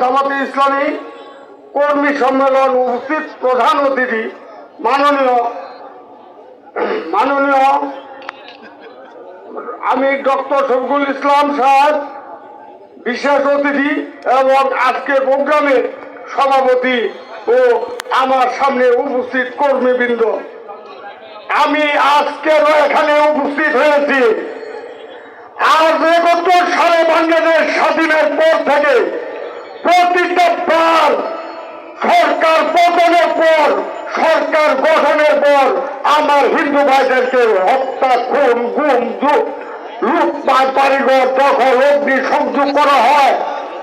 জামাতে ইসলামী কর্মী সম্মেলন উপস্থিত প্রধান অতিথি মাননীয় মাননীয় আমি ডক্টর শফিকুল ইসলাম সাহেব, বিশেষ অতিথি এবং আজকে প্রোগ্রামের সভাপতি ও আমার সামনে উপস্থিত কর্মীবৃন্দ। আমি আজকেও এখানে উপস্থিত হয়েছি। আজ একত্তর সালে বাংলাদেশ স্বাধীনের পর থেকে প্রতিটা বার সরকার পতনের পর, সরকার গঠনের পর আমার হিন্দু ভাইদেরকে হত্যা, খুন, গুম লুটপাট বাড়িঘর, দখল, অগ্নি সংযোগ করা হয়।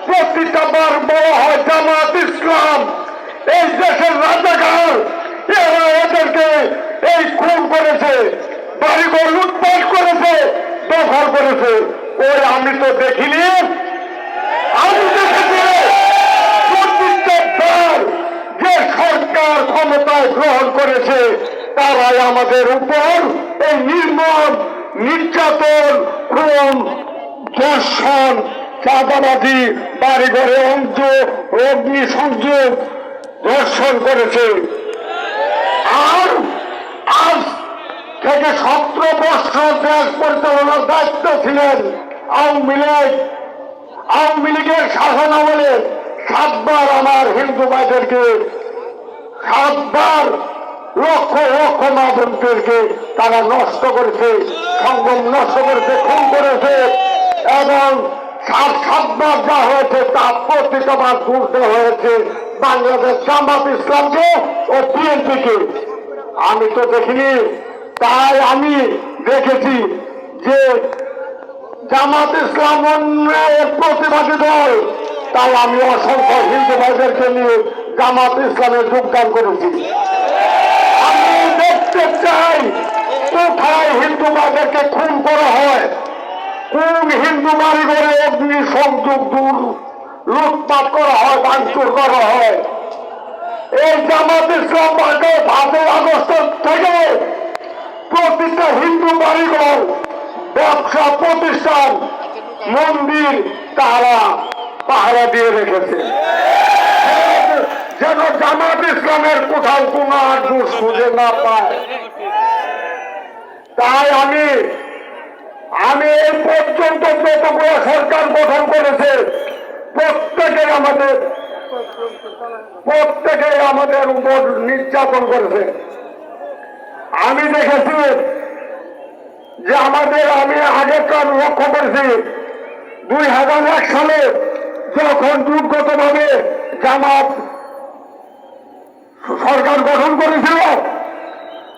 প্রতিটা বার বলা হয় জামাত ইসলাম। এই দেশের রাজাকার, এরা এদেরকে এই খুন করেছে, বাড়িঘর লুটপাট করেছে, দখল করেছে। ওই আমি তো দেখিনি আমি দেখেছি প্রত্যেকবার যে সরকার ক্ষমতায় গ্রহণ করেছে। তারাই আমাদের উপর এই নির্মম, নির্যাতন খুন দর্শন চাঁদাবাজি, বাড়িঘরে অন্ত অগ্নি সংযোগ দর্শন করেছে। আর আজ থেকে সতেরো বছর দেশ পরিচালনার দায়িত্ব ছিলেন আওয়ামী লীগ। আওয়ামী লীগের শাসন আমলে সাতবার আমার হিন্দু ভাইদেরকে সাতবার লক্ষ লক্ষ মা বোনদেরকে তারা নষ্ট করেছে সংগম নষ্ট করেছে, খুন করেছে, এবং সাত সাতবার যা হয়েছে তা প্রতিটাবার তুলতে হয়েছে বাংলাদেশ জামাত ইসলামকে ও বিএনপিকে। আমি তো দেখিনি, তাই আমি দেখেছি যে জামাত ইসলাম অন্যায়ের প্রতিবাদী দল। তাই আমি অসংখ্য হিন্দু ভাইদেরকে নিয়ে জামাত ইসলামে যোগদান করেছি। আমি দেখতে চাই কোথায় হিন্দু ভাইদেরকে খুন করা হয়, কোন হিন্দু বাড়ি ঘরে অগ্নি সংযোগ দূর, লুটপাট করা হয়, ভাঙচুর করা হয়। এই জামাত ইসলাম পার্টি ভারতের আগস্ট থেকে প্রতিটা হিন্দু বাড়িঘর, ব্যবসা, প্রতিষ্ঠান, মন্দির তারা পাহারা দিয়ে রেখেছে। জামাত কোথাও কোনো আড্ডুস খুঁজে না পায়। তাই আমি আমি এই পর্যন্ত যতগুলো সরকার গঠন করেছে প্রত্যেকে আমাদের প্রত্যেকে আমাদের উপর নির্যাতন করেছে। আমি দেখেছি যে আমাদের, আমি আগেকার লক্ষ্য করেছি, দুই হাজার এক সালে যখন দুর্গতভাবে জামাত সরকার গঠন করেছিল।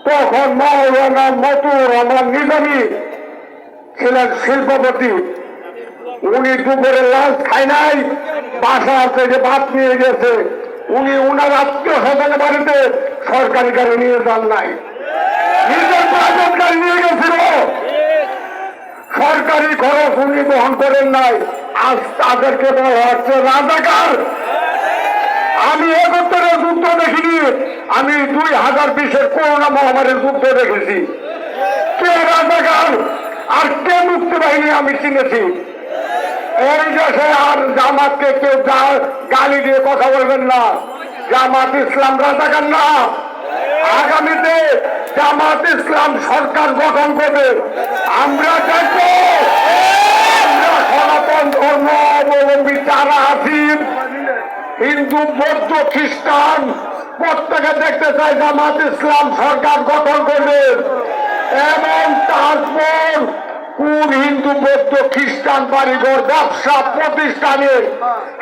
তখন মৌলানা মতুর আমার নিজামী ছিলেন শিল্পপতি। উনি দুপুরে লাঞ্চ খায় নাই, বাসা থেকে ভাত নিয়ে গেছে। উনি উনার আত্মীয় স্বজনের বাড়িতে সরকারি গাড়ি নিয়ে যান নাই। সরকারি খরচ উনি বহন করেন নাই। আজ তাদেরকে বলা হচ্ছে রাজাকার। আমি একত্তরের যুদ্ধ হাজার বিশের করোনা মহামারীর যুদ্ধ দেখেছি। কে রাজাকার আর কে মুক্তি বাহিনী আমি চিনেছি? এই দেশে আর জামাতকে কেউ গালি দিয়ে কথা বলবেন না। জামাত ইসলাম রাজাকার না। আগামীতে জামাত ইসলাম সরকার গঠন করবে। আমরা চাইব সনাতন ধর্ম অবলম্বী যারা আছি হিন্দু, বৌদ্ধ, খ্রিস্টান প্রত্যেকে দেখতে চাই জামাত ইসলাম সরকার গঠন করবে। এবং তারপর কোন হিন্দু, বৌদ্ধ, খ্রিস্টান, বাড়িঘর, ব্যবসা প্রতিষ্ঠানে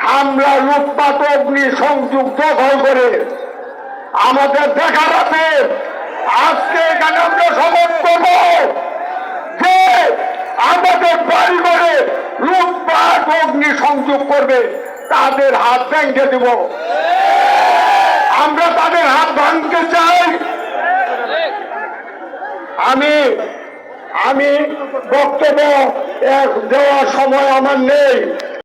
হামলা, লুটপাট, অগ্নি সংযোগ দখল করে। আমাদের দেখার আছে, আজকে এখানে আমরা শপথ করব যে আমাদের বাড়ি ঘরে লুটপাট, অগ্নি সংযোগ করবে। তাদের হাত ভেঙে দেব। আমরা তাদের হাত ভাঙতে চাই। আমি আমি বক্তব্য এক দেওয়ার সময় আমার নেই।